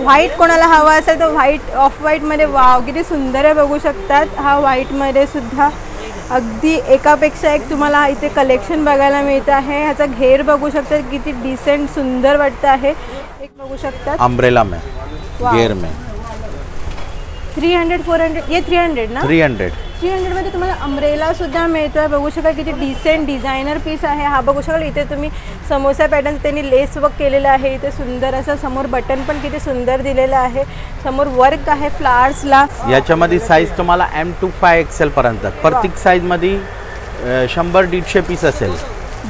White कोणाला हवा असेल तर व्हाईट ऑफ व्हाईटमध्ये वाव किती सुंदर आहे बघू शकतात. हा व्हाईटमध्ये सुद्धा अगदी एकापेक्षा एक तुम्हाला इथे कलेक्शन बघायला मिळत आहे. ह्याचा घेर बघू शकतात किती डिसेंट सुंदर वाटतं आहे. एक बघू शकतात. अम्ब्रेला में में. थ्री हंड्रेड फोर हंड्रेड ये थ्री हंड्रेड ना? थ्री हंड्रेड थ्री हंड्रेडमध्ये तुम्हाला अम्ब्रेलासुद्धा सुद्धा आहे बघू शकाल किती डिसेंट डिझायनर पीस आहे. हा बघू शकाल इथे तुम्ही समोसा पॅटर्न त्यांनी लेस वर्क केलेलं आहे. इथे सुंदर असं समोर बटन पण किती सुंदर दिलेलं आहे. समोर वर्क आहे फ्लावर्सला याच्यामध्ये साईज तुम्हाला एम टू फाय एक्सेल पर्यंत. प्रत्येक साईजमध्ये शंभर दीडशे पीस असेल.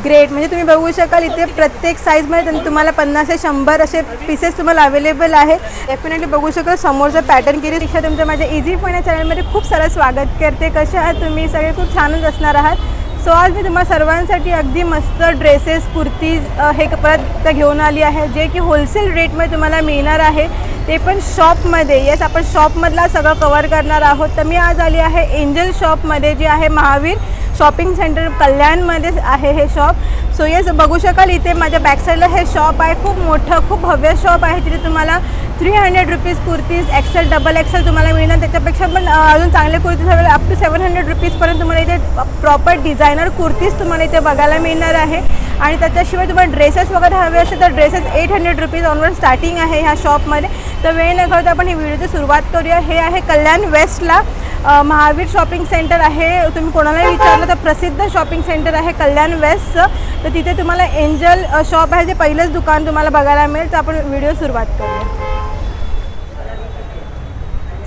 ग्रेट म्हणजे तुम्ही बघू शकाल इथे प्रत्येक साईजमध्ये तुम्हाला पन्नास ते शंभर असे पीसेस तुम्हाला अवेलेबल आहे. डेफिनेटली बघू शकाल समोरचं पॅटर्न केली रिक्षा तुमचं माझ्या इझी फोन या चॅनलमध्ये खूप सारं स्वागत करते. कसे आहात तुम्ही? सगळे खूप छानच असणार आहात. सो आज मी तुम्हाला सर्वांसाठी अगदी मस्त ड्रेसेस कुर्तीज हे परत घेऊन आली आहे जे की होलसेल रेटमध्ये तुम्हाला मिळणार आहे. ते पण शॉपमध्ये येस आपण शॉपमधला सगळं कवर करणार आहोत. तर मी आज आली आहे एंजल शॉपमध्ये जे आहे महावीर. शॉपिंग सेंटर कल्याणमध्ये आहे हे शॉप. सो येस बघू शकाल इथे माझ्या बॅकसाईडला हे शॉप आहे. खूप मोठं खूप भव्य शॉप आहे. तिथे तुम्हाला three hundred rupees kurtis XL double XL तुम्हाला मिळणार. त्याच्यापेक्षा पण अजून चांगले कुर्तीज हवे अप टू सेवन हंड्रेड रुपीजपर्यंत तुम्हाला इथे प्रॉपर डिझायनर कुर्तीज तुम्हाला इथे बघायला मिळणार आहे. आणि त्याच्याशिवाय तुम्हाला ड्रेसेस वगैरे हवे असेल तर dresses eight hundred rupees onwards starting आहे ह्या शॉपमध्ये तर वेळ न करता आपण ही व्हिडिओची सुरुवात करूया. हे आहे कल्याण वेस्टला महावीर शॉपिंग सेंटर आहे. तुम्ही कोणालाही विचारलं तर प्रसिद्ध शॉपिंग सेंटर आहे कल्याण वेस्टचं तर तिथे तुम्हाला एंजल शॉप आहे. जे पहिलंच दुकान तुम्हाला बघायला मिळेल. तर आपण व्हिडिओ सुरुवात करूया.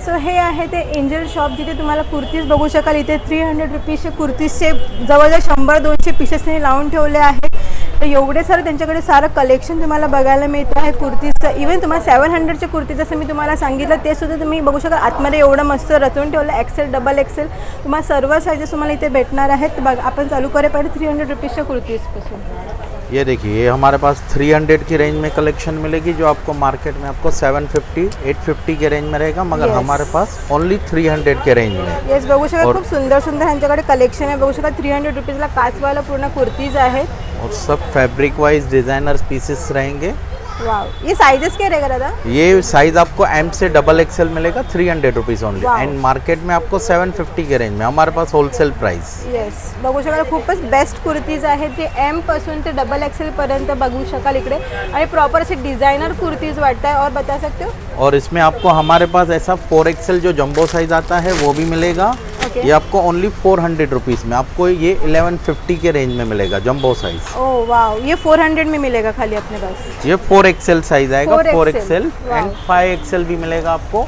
सो हे आहे ते एंजल शॉप जिथे तुम्हाला कुर्तीज बघू शकाल. इथे थ्री हंड्रेड रुपीजचे कुर्तीजचे जवळजवळ शंभर दोनशे पीसेस त्यांनी लावून ठेवले आहेत तर एवढे सारं त्यांच्याकडे सारं कलेक्शन तुम्हाला बघायला मिळतं आहे कुर्तीजचं. इवन तुम्हाला सेवन हंड्रेडचे कुर्ती जसं मी तुम्हाला सांगितलं ते सुद्धा तुम्ही बघू शकाल. आतमध्ये एवढं मस्त रचून ठेवलं एक्सेल डबल एक्सेल तुम्हाला सर्व सायजेस तुम्हाला इथे भेटणार आहेत. बघ आपण चालू करे थ्री हंड्रेड रुपीजच्या कुर्तीजपासून. ये देखिए ये हमारे पास 300 की रेंज में कलेक्शन मिलेगी जो आपको मार्केट में आपको 750 850 के रेंज में रहेगा मगर Yes. हमारे पास ओनली 300 के रेंज में। येस बघू खूप सुंदर सुंदर ह्यांच्याकडे कलेक्शन है बघू थ्री हंड्रेड रुपीजला काचवाला पूर्ण कुर्तीज है और सब फैब्रिक वाइज डिज़ाइनर पीसेस रहेंगे. ये साइजेस क्या रहेगा दादा? ये साइज़ आपको एम से डबल एक्सएल मिलेगा three hundred rupees only and market में आपको 750 के रेंज में हमारे पास होलसेल प्राइस येस बघू शकाल खूपच बेस्ट कुर्तीज आहेत जे एम पासून ते डबल एक्सेल पर्यंत बघू शकाल इकडे. आणि प्रॉपर असे डिझायनर कुर्तीज वाटत आहे और बता सकते हो? और इसमें आपको हमारे पास ऐसा फोर एक्सएल जो जम्बो साइज़ आता है वो भी मिलेगा. ये आपको ओनली फोर हंड्रेड रुपीज़ में आपको ये इलेवन फिफ्टी के रेंज में मिलेगा जंबो साइज़ ओ वाव ये फोर हंड्रेड में मिलेगा खाली अपने पास? ये फोर एक्सएल साइज़ आएगा four XL and five XL भी मिलेगा आपको।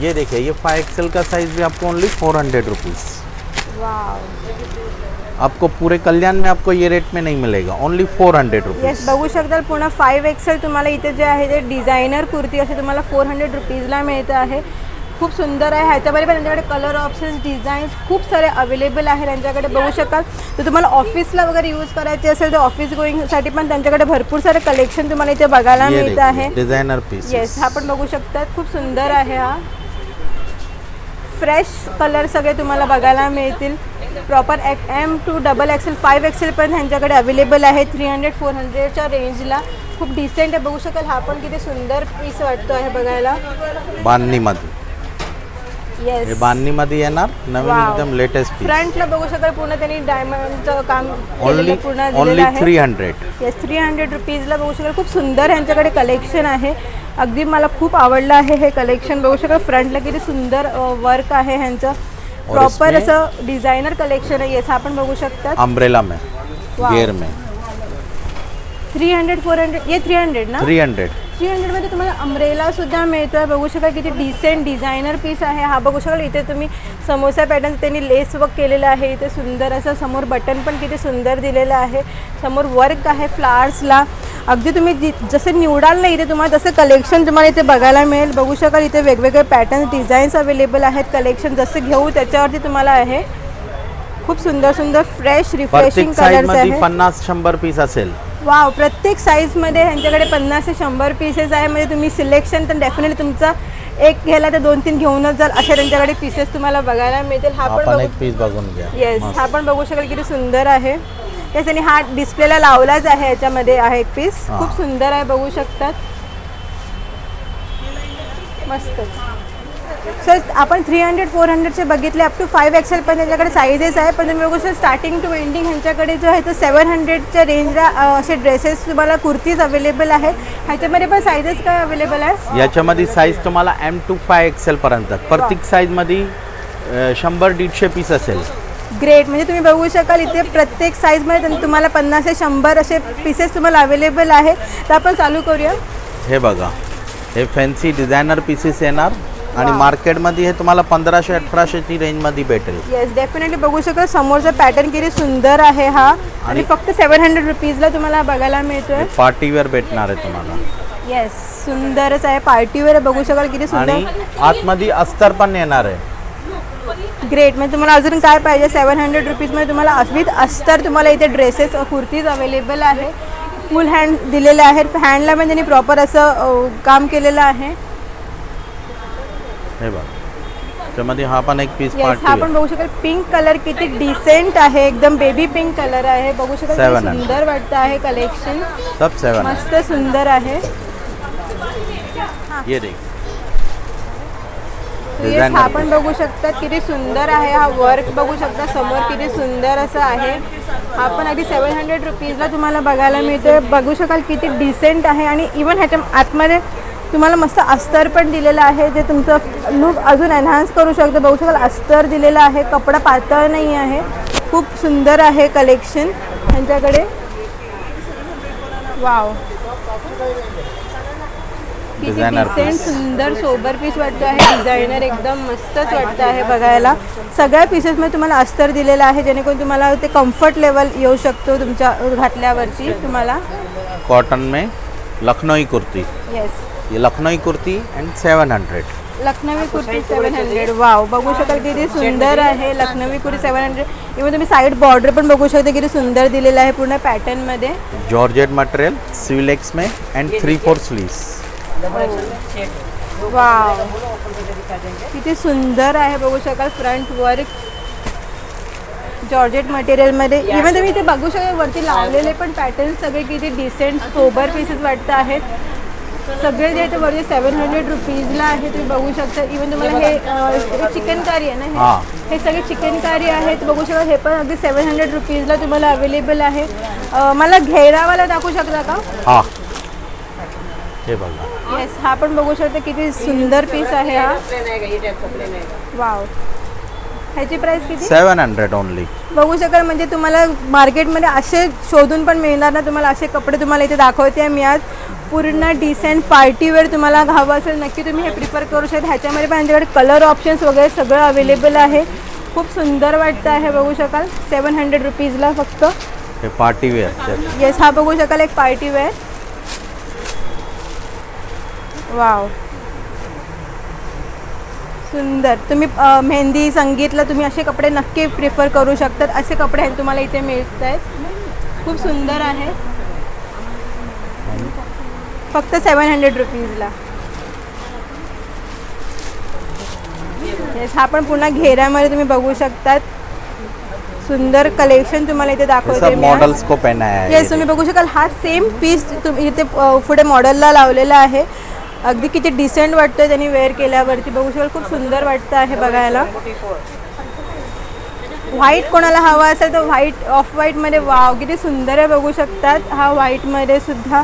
ये देखिए ये फाइव एक्सएल का साइज़ भी आपको ओनली फोर हंड्रेड रुपीज़ आपको पूरे कल्याण में आपको ये रेट में नहीं मिलेगा only four hundred yes rupees बघू शकताल पुन्हा फाईव्ह एक्सेल तुम्हाला इथे जे आहे ते डिझायनर कुर्ती असे तुम्हाला फोर हंड्रेड रुपीजला मिळतं आहे. खूप सुंदर आहे. ह्याच्यामध्ये पण त्यांच्याकडे कलर ऑप्शन्स डिझाईन्स खूप सारे अवेलेबल आहे त्यांच्याकडे बघू शकाल. तर तुम्हाला ऑफिसला वगैरे यूज करायचे असेल तर ऑफिस गोईंगसाठी पण त्यांच्याकडे भरपूर सारे कलेक्शन तुम्हाला इथे बघायला मिळतं आहे. डिजाइनर पीस येस हा पण बघू शकतात. खूप सुंदर आहे हा. फ्रेश कलर सगळे तुम्हाला बघायला मिळतील. प्रॉपर एक M to double XL five XL पण ह्यांच्याकडे अवेलेबल आहे. थ्री हंड्रेड फोर हंड्रेडच्या रेंजला खूप डिसेंट आहे. बघू शकाल हा पण किती सुंदर पीस वाटतो आहे बघायला. बांधणी हे बांधणी मध्ये येणार नवीन Wow. एकदम लेटेस्ट पीस फ्रंटला बघू शकाल पूर्ण त्यांनी डायमंडचं काम ओनली केलेलं पूर्ण ओनली दिलेलं आहे. Three hundred yes three hundred रुपीजला बघू शकाल खूप सुंदर ह्यांच्याकडे कलेक्शन आहे. अगदी मला खूप आवडलं आहे हे कलेक्शन बघू शकाल फ्रंटला किती सुंदर वर्क आहे ह्यांचं. प्रॉपर इसमें- असं डिझायनर कलेक्शन आहे. येस आपण बघू शकतात अम्ब्रेला में Wow. गेयर में. थ्री हंड्रेड फोर हंड्रेड ये थ्री हंड्रेड ना? थ्री हंड्रेड थ्री हंड्रेडमध्ये तुम्हाला अम्ब्रेला सुद्धा मिळतोय. बघू शकाल किती डिसेंट डिझायनर पीस आहे हा. बघू शकाल इथे तुम्ही समोसा पॅटर्न त्यांनी लेस वर्क केलेलं आहे. इथे सुंदर असं समोर बटन पण किती सुंदर दिलेलं आहे. समोर वर्क आहे फ्लावर्सला अगदी तुम्ही जि जसं निवडाल ना इथे तुम्हाला तसं कलेक्शन तुम्हाला इथे बघायला मिळेल. बघू शकाल इथे वेगवेगळे पॅटर्न डिझाईन्स अवेलेबल आहेत. कलेक्शन जसं घेऊ त्याच्यावरती तुम्हाला आहे. खूप सुंदर सुंदर फ्रेश रिफ्रेशिंग कलर्स आहे. पन्नास शंभर पीस असेल. वाव प्रत्येक साईजमध्ये ह्यांच्याकडे पन्नास ते शंभर पीसेस आहे. म्हणजे तुम्ही सिलेक्शन तर डेफिनेटली तुमचा एक घ्यायला तर दोन तीन घेऊनच जाल अशा त्यांच्याकडे पीसेस तुम्हाला बघायला मिळतील. हा पण आपण बघू पीस बघून घ्या. येस मस्त. हा पण बघू शकाल किती सुंदर आहे. तेच आणि हा डिस्प्लेला लावलाच आहे याच्यामध्ये आहे एक पीस हा. खूप सुंदर आहे बघू शकतात. मस्तच सर आपण थ्री हंड्रेड फोर हंड्रेडचे बघितले अप टू फाईव्ह एक्सेल पण त्यांच्याकडे साईजेस आहे पण तुम्ही बघू शकता स्टार्टिंग टू एंडिंग ह्यांच्याकडे जो आहे तो सेवन हंड्रेडच्या रेंजला असे ड्रेसेस तुम्हाला कुर्तीज अवेलेबल आहेत. ह्याच्यामध्ये पण साईजेस काय अवेलेबल आहे याच्यामध्ये साईज तुम्हाला एम टू फाय एक्सेल पर्यंत. प्रत्येक साईजमध्ये शंभर दीडशे पीस असेल. ग्रेट म्हणजे तुम्ही बघू शकाल इथे प्रत्येक साईजमध्ये तुम्हाला पन्नास ते शंभर असे पीसेस तुम्हाला अवेलेबल आहे तर आपण चालू करूया. हे बघा. हे फॅन्सी डिझायनर पीसेस येणार. आणि मार्केटमध्ये हे तुम्हाला पंधराशे अठराशेची रेंजमध्ये भेटेल. येस डेफिनेटली बघू शकाल समोरचा पॅटर्न किती सुंदर आहे हा. आणि फक्त सेवन हंड्रेड रुपीजला तुम्हाला बघायला मिळतोय. पार्टीवेअर भेटणार आहे तुम्हाला. येस सुंदरच आहे. पार्टीवर बघू शकाल किती आणि सुंदर आतमध्ये अस्तर पण येणार आहे. ग्रेट म्हणजे तुम्हाला अजून काय पाहिजे? सेवन हंड्रेड रुपीजमध्ये तुम्हाला विथ अस्तर तुम्हाला इथे ड्रेसेस कुर्तीज अवेलेबल आहे. फुल हँड दिलेले आहेत. हँडला पण त्यांनी प्रॉपर असं काम केलेलं आहे. हे बघा. त्यामध्ये हा पण एक पीस येस हा पार्टी बघू शकाल. पिंक कलर किती डिसेंट आहे. एकदम बेबी पिंक कलर आहे. बघू शकाल किती 700. सुंदर वाटतं आहे कलेक्शन सब सेवन मस्त सुंदर आहे. ये देख. हा पण बघू शकतात किती सुंदर आहे. हा वर्क बघू शकता. समोर किती सुंदर असं आहे. हा पण अगदी सेवन हंड्रेड रुपीजला तुम्हाला बघायला मिळते बघू शकाल किती डिसेंट आहे. आणि इवन ह्याच्या आतमध्ये तुम्हाला मस्त अस्तर पण दिलेलं आहे जे तुमचं लुक अजून एन्हान्स करू शकतं. बघू शकाल अस्तर दिलेलं आहे कपडा पातळ नाही आहे. खूप सुंदर आहे कलेक्शन ह्यांच्याकडे. वाव किती. सुंदर सोबर पीस वाटतो आहे. डिझायनर एकदम मस्तच वाटतं आहे बघायला. सगळ्या पीसेसमध्ये तुम्हाला अस्तर दिलेलं आहे जेणेकरून तुम्हाला ते कम्फर्ट लेवल येऊ शकतो तुमच्या घातल्यावरती तुम्हाला. कॉटन में लखनऊ कुर्ती. येस ये Lucknow kurti and seven hundred Lucknowi kurti seven hundred wow बघू शकाल किती सुंदर आहे Lucknowi kurti seven hundred even तुम्ही साईड बॉर्डर पण बघू शकता किती सुंदर दिलेलं आहे पूर्ण पॅटर्नमध्ये जॉर्जेट मटेरियल सिविलेक्स में and three four sleeves wow किती सुंदर आहे बघू शकाल फ्रंट वर्क जॉर्जेट मटेरियलमध्ये इव्हन तुम्ही इथे बघू शकाल वरती लावलेले पण पॅटर्न सगळे किती डिसेंट सोबर पीसेस वाटत आहेत. सगळे जे आहे ते वरती सेवन हंड्रेड रुपीजला आहे तुम्ही बघू शकता. इव्हन तुम्हाला हे चिकन कारी आहे ना हां. हे. हे सगळे चिकन कारी आहेत बघू शकता. हे पण अगदी सेवन हंड्रेड रुपीजला तुम्हाला अवेलेबल आहे. अं, मला घेरावाला दाखवू शकता का? हा. हे बघा. येस हा पण बघू शकता किती सुंदर पीस आहे हा. वाव ह्याची प्राइस किती? सेवन हंड्रेड ओनली बघू शकाल म्हणजे तुम्हाला मार्केटमध्ये असे शोधून पण मिळणार ना तुम्हाला असे कपडे तुम्हाला इथे दाखवते आहे मी आज. पूर्ण डिसेंट पार्टीवेअर तुम्हाला हवं असेल नक्की तुम्ही हे प्रिफर करू शकता. ह्याच्यामध्ये पण त्यांच्याकडे कलर ऑप्शन्स वगैरे सगळं अवेलेबल आहे. खूप सुंदर वाटतं आहे बघू शकाल. सेवन हंड्रेड रुपीजला फक्त. हे पार्टीवेअर येस हा बघू शकाल एक पार्टीवेअर वाव सुंदर. तुम्ही अ, मेहंदी संगीतला तुम्ही असे कपडे नक्की प्रिफर करू शकतात. असे कपडे आहेत तुम्हाला इथे मिळत आहेत खूप सुंदर आहे. फक्त सेवन हंड्रेड रुपीजला येस हा पण पुन्हा घेऱ्यामध्ये तुम्ही बघू शकतात. सुंदर कलेक्शन तुम्हाला इथे दाखवते सब मी. आज. मॉडल्स को पहनाया है येस तुम्ही बघू शकाल हा सेम पीस इथे अ, पुढे मॉडेलला लावलेला आहे. अगदी किती डिसेंट वाटतोय त्यांनी वेअर केल्यावरती. बघू शकाल खूप सुंदर वाटतं आहे बघायला. व्हाईट कोणाला हवा असेल तर व्हाईट ऑफ व्हाईटमध्ये वाव किती सुंदर आहे बघू शकतात. हा व्हाईटमध्ये सुद्धा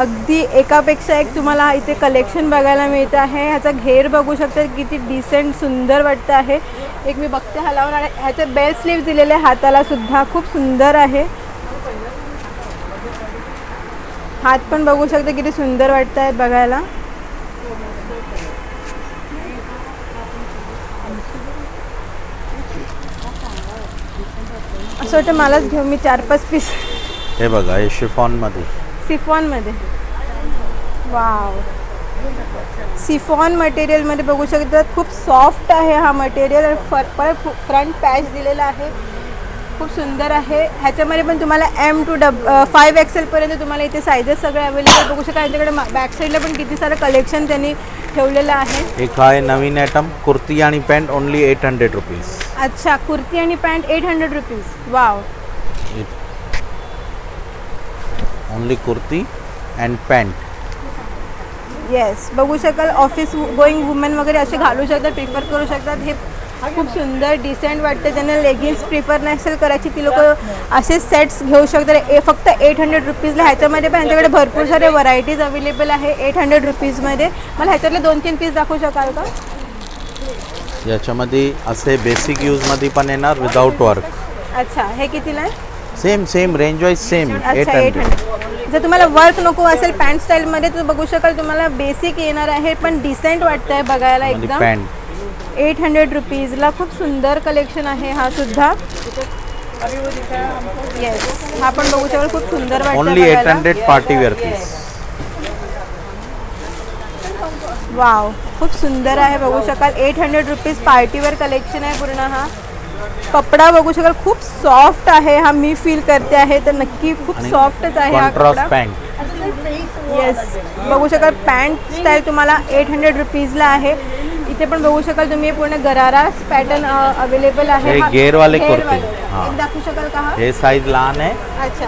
अगदी एकापेक्षा एक तुम्हाला इथे कलेक्शन बघायला मिळत आहे. ह्याचा घेर बघू शकता किती डिसेंट सुंदर वाटतं आहे. एक मी बघते हा लावून आणि ह्याचे बेल स्लीव्ह दिलेले हाताला सुद्धा खूप सुंदर आहे. हात पण बघू शकता किती सुंदर वाटत आहेत बघायला. असं वाटतं मलाच घेऊ मी चार पाच पीस हे बघा हे शिफॉनमध्ये. सिफॉनमध्ये वाव. सिफॉन मटेरियलमध्ये बघू शकतात खूप सॉफ्ट आहे हा मटेरियल आणि फर परत फ्रंट पॅच दिलेला आहे. खूप सुंदर आहे. ह्याच्यामध्ये पण तुम्हाला एम टू डब फाईव्ह एक्सेलपर्यंत तुम्हाला इथे सायझेस सगळे अवेलेबल बघू शकता यांच्याकडे बॅक साईडला पण किती सारं कलेक्शन त्यांनी ठेवलेलं आहे. एक आहे नवीन आयटम कुर्ती आणि pant only eight hundred rupees अच्छा कुर्ती आणि pant eight hundred rupees wow only kurti and pant yes बघू शकाल ऑफिस गोईंग वुमेन वगैरे असे घालू शकतात प्रिफर करू शकतात. हे खूप सुंदर डिसेंट वाटतं. ज्यांना लेगिन्स प्रिफर नसेल करायची ती लोक असे सेट्स घेऊ शकतात. ए फक्त एट हंड्रेड रुपीजला ह्याच्यामध्ये पण ह्यांच्याकडे भरपूर सारे व्हरायटीज अवेलेबल आहे एट हंड्रेड रुपीजमध्ये मला ह्याच्यातले दोन तीन पीस दाखवू शकाल का? याच्यामध्ये असे बेसिक यूजमध्ये पण येणार विदाउट वर्क अच्छा हे कितीला आहे? Same same range wise same eight hundred जर तुम्हाला वर्क नको असेल पॅन्ट स्टाईलमध्ये तर बघू शकाल तुम्हाला बेसिक येणार आहे पण डिसेंट वाटतं आहे बघायला एकदम. पॅन्ट एट हंड्रेड रुपीजला खूप सुंदर कलेक्शन आहे हा सुद्धा. येस हा पण बघू शकाल खूप सुंदर वाटतं only eight. Hundred party wear piece wow खूप सुंदर आहे बघू शकाल. Eight hundred rupees party wear collection आहे पूर्ण हा. कपडा बघू शकाल खूप सॉफ्ट आहे हा मी फील करते आहे. तर नक्की खूप सॉफ्टच आहे हा कपडा. येस बघू शकाल पॅन्ट स्टाईल तुम्हाला एट हंड्रेड रुपीजला आहे. इथे पण बघू शकाल तुम्ही पूर्ण गरारा पॅटर्न अवेलेबल आहे घेरवाले. कुर्ती. दाखवू शकाल का हा? हे साईज लहान आहे. अच्छा.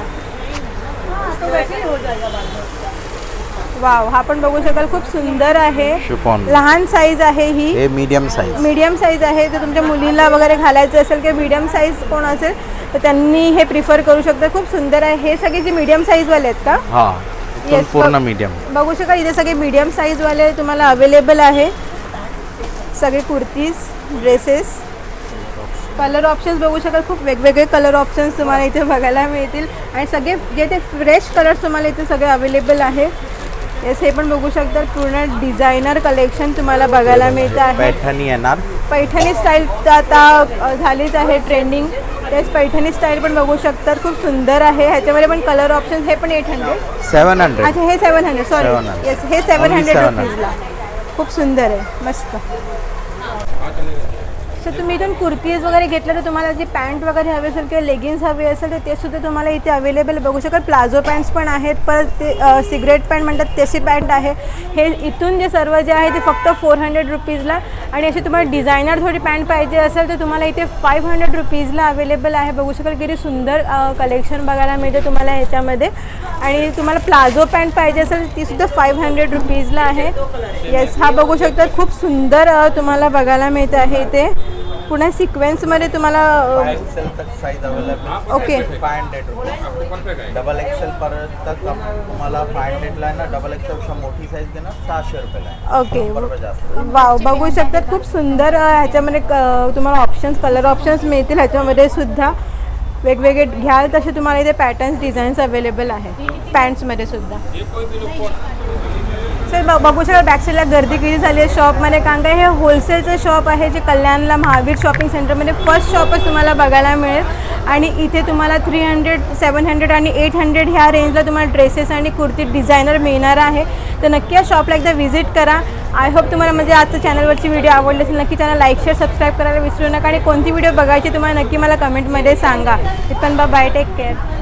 वाव हा पण बघू शकाल खूप सुंदर आहे. शिफॉन. लहान साईज आहे ही. हे मीडियम साईज मीडियम साईज आहे तर तुमच्या मुलींना वगैरे घालायचं असेल किंवा मीडियम साईज कोण असेल तर त्यांनी हे प्रिफर करू शकतात खूप सुंदर आहे. हे सगळे जे मीडियम साईजवाले आहेत का? हा Yes, पूर्ण बघ- मीडियम बघू शकाल इथे सगळे मीडियम साईजवाले तुम्हाला अवेलेबल आहे. सगळे कुर्तीज ड्रेसेस कलर ऑप्शन्स बघू शकाल खूप वेगवेगळे कलर ऑप्शन्स तुम्हाला इथे बघायला मिळतील. आणि सगळे जे ते फ्रेश कलर्स तुम्हाला इथे सगळे अवेलेबल आहे. येस हे पण बघू शकता पूर्ण डिझायनर कलेक्शन तुम्हाला बघायला मिळतं आहे. पैठणी येणार. पैठणी स्टाईल आता झालीच आहे ट्रेंडिंग तेच पैठणी स्टाईल पण बघू शकतात खूप सुंदर आहे. ह्याच्यामध्ये पण कलर ऑप्शन हे पण एट हंड्रेड सेवन हंड्रेड अच्छा हे सेवन हंड्रेड सॉरी 700. येस हे सेवन हंड्रेड 700. रुपीजला खूप सुंदर आहे मस्त. अच्छा तुम्ही इथून कुर्तीज वगैरे घेतलं तर तुम्हाला जी पॅन्ट वगैरे हवी असेल किंवा लेगिन्स हवी असेल तर ते सुद्धा तुम्हाला इथे अवेलेबल बघू शकाल प्लाझो पॅन्ट्स पण आहेत परत ते सिगरेट पॅन्ट म्हणतात तशी पॅन्ट आहे. हे इथून जे सर्व जे आहे ते फक्त फोर हंड्रेड रुपीजला. आणि अशी तुम्हाला डिझायनर थोडी पॅन्ट पाहिजे असेल तर तुम्हाला इथे फाईव्ह हंड्रेड रुपीजला अवेलेबल आहे. बघू शकाल किती सुंदर कलेक्शन बघायला मिळते तुम्हाला ह्याच्यामध्ये. आणि तुम्हाला प्लाझो पॅन्ट पाहिजे असेल ती तीसुद्धा फाईव्ह हंड्रेड रुपीजला आहे. येस हा बघू शकता. खूप सुंदर तुम्हाला बघायला मिळत आहे इथे. पुन्हा सिक्वेन्समध्ये तुम्हाला अ, एक्सेल तक size available okay five hundred double XL पर्यंत तुम्हाला फाय हंड्रेडला आहे ना डबल मोठी साईज घेणार सहाशे रुपयाला ओके वाव बघू शकतात खूप सुंदर ह्याच्यामध्ये तुम्हाला ऑप्शन्स कलर ऑप्शन्स मिळतील ह्याच्यामध्ये सुद्धा. वेगवेगळे घ्याल तसे तुम्हाला इथे पॅटर्न्स डिझाईन्स अवेलेबल आहे पॅन्ट्समध्ये सुद्धा. सर ब बघू शकाल बॅकसाईडला गर्दी किती झाली आहे. शॉपमध्ये कारण का हे होलसेलचं शॉप आहे जे कल्याणला महावीर शॉपिंग सेंटरमध्ये फर्स्ट शॉपच तुम्हाला बघायला मिळेल. आणि इथे तुम्हाला थ्री हंड्रेड सेवन हंड्रेड आणि एट हंड्रेड ह्या रेंजला तुम्हाला ड्रेसेस आणि कुर्ती डिझायनर मिळणार आहे. तर नक्की या शॉपला एकदा व्हिजिट करा. आय होप तुम्हाला म्हणजे आजचं चॅनलवरची व्हिडिओ आवडली असेल नक्की चॅनल लाईक शेअर सबस्क्राईब करायला विसरू नका. आणि कोणती व्हिडिओ बघायची तुम्हाला नक्की मला कमेंटमध्ये सांगा. पण बा बाय टेक केअर